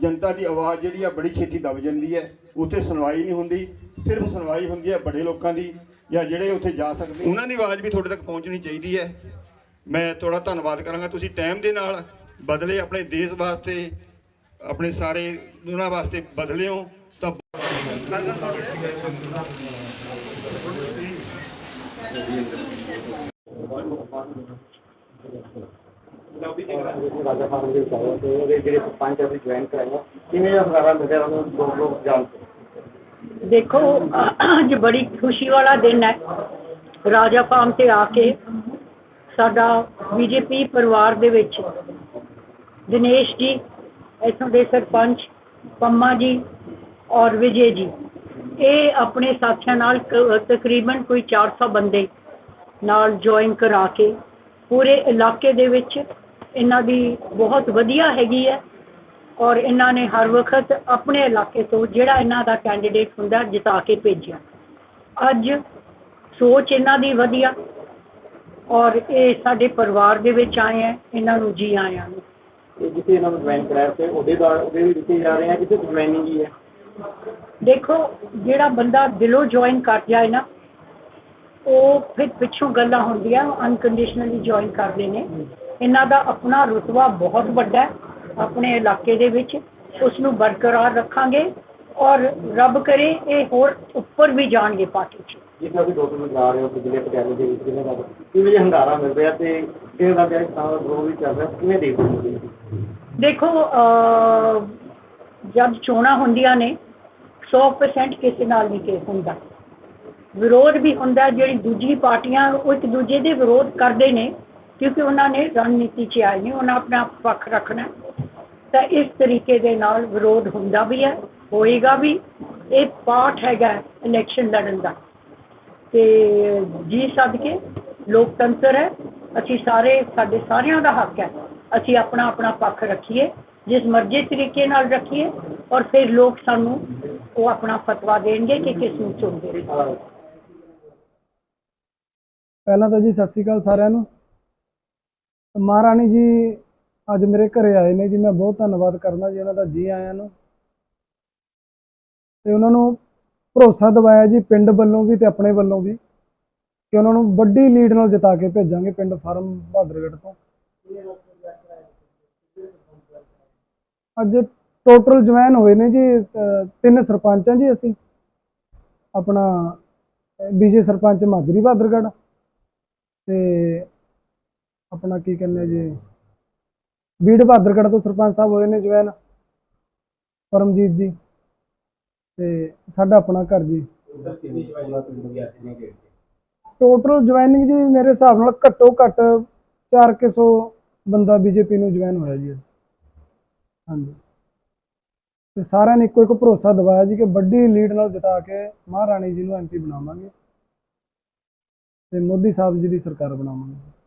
ਜਨਤਾ ਦੀ ਆਵਾਜ਼ ਜਿਹੜੀ ਆ ਬੜੀ ਛੇਤੀ ਦਬ ਜਾਂਦੀ ਹੈ। ਉੱਥੇ ਸੁਣਵਾਈ ਨਹੀਂ ਹੁੰਦੀ, ਸਿਰਫ ਸੁਣਵਾਈ ਹੁੰਦੀ ਹੈ ਬੜੇ ਲੋਕਾਂ ਦੀ ਜਾਂ ਜਿਹੜੇ ਉੱਥੇ ਜਾ ਸਕਦੇ ਉਹਨਾਂ ਦੀ ਆਵਾਜ਼ ਵੀ ਤੁਹਾਡੇ ਤੱਕ ਪਹੁੰਚਣੀ ਚਾਹੀਦੀ ਹੈ। ਮੈਂ ਤੁਹਾਡਾ ਧੰਨਵਾਦ ਕਰਾਂਗਾ। ਤੁਸੀਂ ਟਾਈਮ ਦੇ ਨਾਲ ਬਦਲੇ ਆਪਣੇ ਦੇਸ਼ ਵਾਸਤੇ, ਆਪਣੇ ਸਾਰੇ ਉਹਨਾਂ ਵਾਸਤੇ ਬਦਲੇ ਹੋ, ਤਾਂ ਰਾਜਾ ਫਾਰਮ ਦੇ ਵਿੱਚ ਆਇਆ ਤੇ ਉਹਦੇ ਜਿਹੜੇ ਸਰਪੰਚ ਅਸੀਂ ਜੁਆਇਨ ਕਰਾਇਆ ਕਿਵੇਂ ਦਾ ਹੰਗਾਰਾ ਮਿਲਿਆ ਉਹਨੂੰ ਲੋਕ ਲੋਕ ਜਾਣ ਕੇ? ਦੇਖੋ ਅੱਜ ਬੜੀ ਖੁਸ਼ੀ ਵਾਲਾ ਦਿਨ ਹੈ। ਰਾਜਾ ਫਾਰਮ ਤੇ ਆ ਕੇ ਸਾਡਾ ਬੀਜੇਪੀ ਪਰਿਵਾਰ ਦੇ ਵਿੱਚ ਦਿਨੇਸ਼ ਜੀ ਇੱਥੋਂ ਦੇ ਸਰਪੰਚ ਪੰਮਾ ਜੀ ਔਰ ਵਿਜੇ ਜੀ ਇਹ ਆਪਣੇ ਸਾਥੀਆਂ ਨਾਲ ਤਕਰੀਬਨ ਕੋਈ 400 ਬੰਦੇ ਨਾਲ ਜੁਆਇਨ ਕਰਾ ਕੇ ਪੂਰੇ ਇਲਾਕੇ ਦੇ ਵਿੱਚ ਇਹਨਾਂ ਦੀ ਬਹੁਤ ਵਧੀਆ ਹੈਗੀ ਹੈ ਔਰ ਇਹਨਾਂ ਨੇ ਹਰ ਵਕਤ ਆਪਣੇ ਇਲਾਕੇ ਤੋਂ ਜਿਹੜਾ ਇਹਨਾਂ ਦਾ ਕੈਂਡੀਡੇਟ ਹੁੰਦਾ ਜਿਤਾ ਕੇ ਭੇਜਿਆ। ਅੱਜ ਸੋਚ ਇਹਨਾਂ ਦੀ ਵਧੀਆ ਔਰ ਇਹ ਸਾਡੇ ਪਰਿਵਾਰ ਦੇ ਵਿੱਚ ਆਏ ਹੈ ਇਹਨਾਂ ਨੂੰ ਜੀ ਆਇਆਂ ਨੂੰ। ਤੇ ਜਿੱਥੇ ਇਹਨਾਂ ਨੂੰ ਜੁਆਇਨ ਕਰਾਇਆ ਤੇ ਉਹਦੇ ਦਾ ਉਹਦੇ ਵੀ ਦਿੱਤੇ ਜਾ ਰਹੇ ਆ ਕਿਤੇ ਜੁਆਇਨਿੰਗ ਹੀ ਹੈ? ਦੇਖੋ ਜਿਹੜਾ ਬੰਦਾ ਦਿਲੋਂ ਜੁਆਇਨ ਕਰ ਜਾਏ ਨਾ ਉਹ ਫਿਰ ਪਿੱਛੋਂ ਗੱਲਾਂ ਹੁੰਦੀਆਂ ਅਨਕੰਡੀਸ਼ਨਲੀ ਜੁਆਇਨ ਕਰਦੇ ਨੇ। ਇਹਨਾਂ ਦਾ ਆਪਣਾ ਰੁਤਬਾ ਬਹੁਤ ਵੱਡਾ ਹੈ ਆਪਣੇ ਇਲਾਕੇ ਦੇ ਵਿੱਚ। ਉਸ ਨੂੰ ਬਰਕਰਾਰ ਰੱਖਾਂਗੇ ਔਰ ਰੱਬ ਕਰੇ ਇਹ ਹੋਰ ਉੱਪਰ ਵੀ ਜਾਣਗੇ ਪਾਰਟੀ 'ਚ। ਜਿਸ ਨਾਲ ਵੀ ਦੋ ਤਿੰਨ ਜਾ ਰਹੇ ਹੋ ਜ਼ਿਲ੍ਹੇ ਪਟਿਆਲੇ ਦੇ ਵਿੱਚ ਕਿਵੇਂ ਦਾ ਕਿਵੇਂ ਜਿਹਾ ਹੰਗਾਰਾ ਮਿਲ ਰਿਹਾ ਤੇ ਕਿਵੇਂ ਦਾ ਜਿਹੜਾ ਕਿਸਾਨ ਦਾ ਵਿਰੋਧ ਵੀ ਚੱਲ ਰਿਹਾ ਕਿਵੇਂ ਦੇਖਦੇ ਹੋ ਤੁਸੀਂ? ਦੇਖੋ ਜਦ ਚੋਣਾਂ ਹੁੰਦੀਆਂ ਨੇ 100% ਕਿਸੇ ਨਾਲ ਨਹੀਂ ਕੇ ਹੁੰਦਾ। ਵਿਰੋਧ ਵੀ ਹੁੰਦਾ ਜਿਹੜੀ ਦੂਜੀ ਪਾਰਟੀਆਂ ਉਹ ਇੱਕ ਦੂਜੇ ਦੇ ਵਿਰੋਧ ਕਰਦੇ ਨੇ। ਕਿਉਂਕਿ ਉਹਨਾਂ ਨੇ ਰਣਨੀਤੀ 'ਚ ਆਏ ਨੇ, ਉਹਨਾਂ ਆਪਣਾ ਪੱਖ ਰੱਖਣਾ ਤਾਂ ਇਸ ਤਰੀਕੇ ਦੇ ਨਾਲ ਵਿਰੋਧ ਹੁੰਦਾ ਵੀ ਹੈ, ਹੋਏਗਾ ਵੀ। ਇਹ ਪਾਰਟ ਹੈਗਾ ਇਲੈਕਸ਼ਨ ਲੜਨ ਦਾ। ਤੇ ਜੀ ਸਦਕੇ ਲੋਕਤੰਤਰ ਹੈ, ਅਸੀਂ ਸਾਰੇ, ਸਾਡੇ ਸਾਰਿਆਂ ਦਾ ਹੱਕ ਹੈ, ਅਸੀਂ ਆਪਣਾ ਆਪਣਾ ਪੱਖ ਰੱਖੀਏ, ਜਿਸ ਮਰਜ਼ੀ ਤਰੀਕੇ ਨਾਲ ਰੱਖੀਏ, ਔਰ ਫਿਰ ਲੋਕ ਸਾਨੂੰ ਉਹ ਆਪਣਾ ਫਤਵਾ ਦੇਣਗੇ ਕਿ ਕਿਸ ਨੂੰ ਚੁਣਦੇ ਨੇ। ਪਹਿਲਾਂ ਤਾਂ ਜੀ ਸਤਿ ਸ਼੍ਰੀ ਅਕਾਲ ਸਾਰਿਆਂ ਨੂੰ। ਮਹਾਰਾਣੀ ਜੀ, ਅੱਜ ਮੇਰੇ ਘਰੇ ਆਏ ਨੇ ਜੀ, ਮੈਂ ਬਹੁਤ ਧੰਨਵਾਦ ਕਰਦਾ ਜੀ ਉਹਨਾਂ ਦਾ ਜੀ ਆਇਆਂ ਨੂੰ। ਤੇ ਉਹਨਾਂ ਨੂੰ ਭਰੋਸਾ ਦਿਵਾਇਆ ਜੀ ਪਿੰਡ ਵੱਲੋਂ ਵੀ ਤੇ ਆਪਣੇ ਵੱਲੋਂ ਵੀ ਕਿ ਉਹਨਾਂ ਨੂੰ ਵੱਡੀ ਲੀਡ ਨਾਲ ਜਿਤਾ ਕੇ ਭੇਜਾਂਗੇ ਪਿੰਡ ਫਾਰਮ ਬਹਾਦਰਗੜ੍ਹ ਤੋਂ। ਅੱਜ ਟੋਟਲ ਜੁਆਇਨ ਹੋਏ ਨੇ ਜੀ ਤਿੰਨ ਸਰਪੰਚ ਆ ਜੀ ਅਸੀਂ। ਆਪਣਾ, ਬੀਜੇ ਸਰਪੰਚ ਮਾਜਰੀ ਬਹਾਦਰਗੜ੍ਹ ਤੇ ਆਪਣਾ ਕੀ ਕਹਿੰਦੇ ਜੀ? ਬੀੜ ਬਹਾਦਰਗੜ੍ਹ ਤੋਂ ਸਰਪੰਚ ਸਾਹਿਬ ਹੋਏ ਨੇ ਜਵੈਨ ਪਰਮਜੀਤ ਜੀ। ਤੇ ਸਾਡਾ ਆਪਣਾ ਘਰ ਜੀ। ਟੋਟਲ ਜੁਆਇਨਿੰਗ ਜੀ ਮੇਰੇ ਹਿਸਾਬ ਨਾਲ ਘੱਟੋ ਘੱਟ 400 ਬੰਦਾ ਬੀਜੇਪੀ ਨੂੰ ਜੁਆਇਨ ਹੋਇਆ ਜੀ। ਹਾਂਜੀ। ਤੇ ਸਾਰਿਆਂ ਨੇ ਇੱਕੋ ਇੱਕ ਭਰੋਸਾ ਦਿਵਾਇਆ ਜੀ ਕਿ ਵੱਡੀ ਲੀਡ ਨਾਲ ਜਿਤਾ ਕੇ ਮਹਾਰਾਣੀ ਜੀ ਨੂੰ ਐਮਪੀ ਬਣਾਵਾਂਗੇ। ਤੇ ਮੋਦੀ ਸਾਹਿਬ ਜੀ ਦੀ ਸਰਕਾਰ ਬਣਾਵਾਂਗੇ।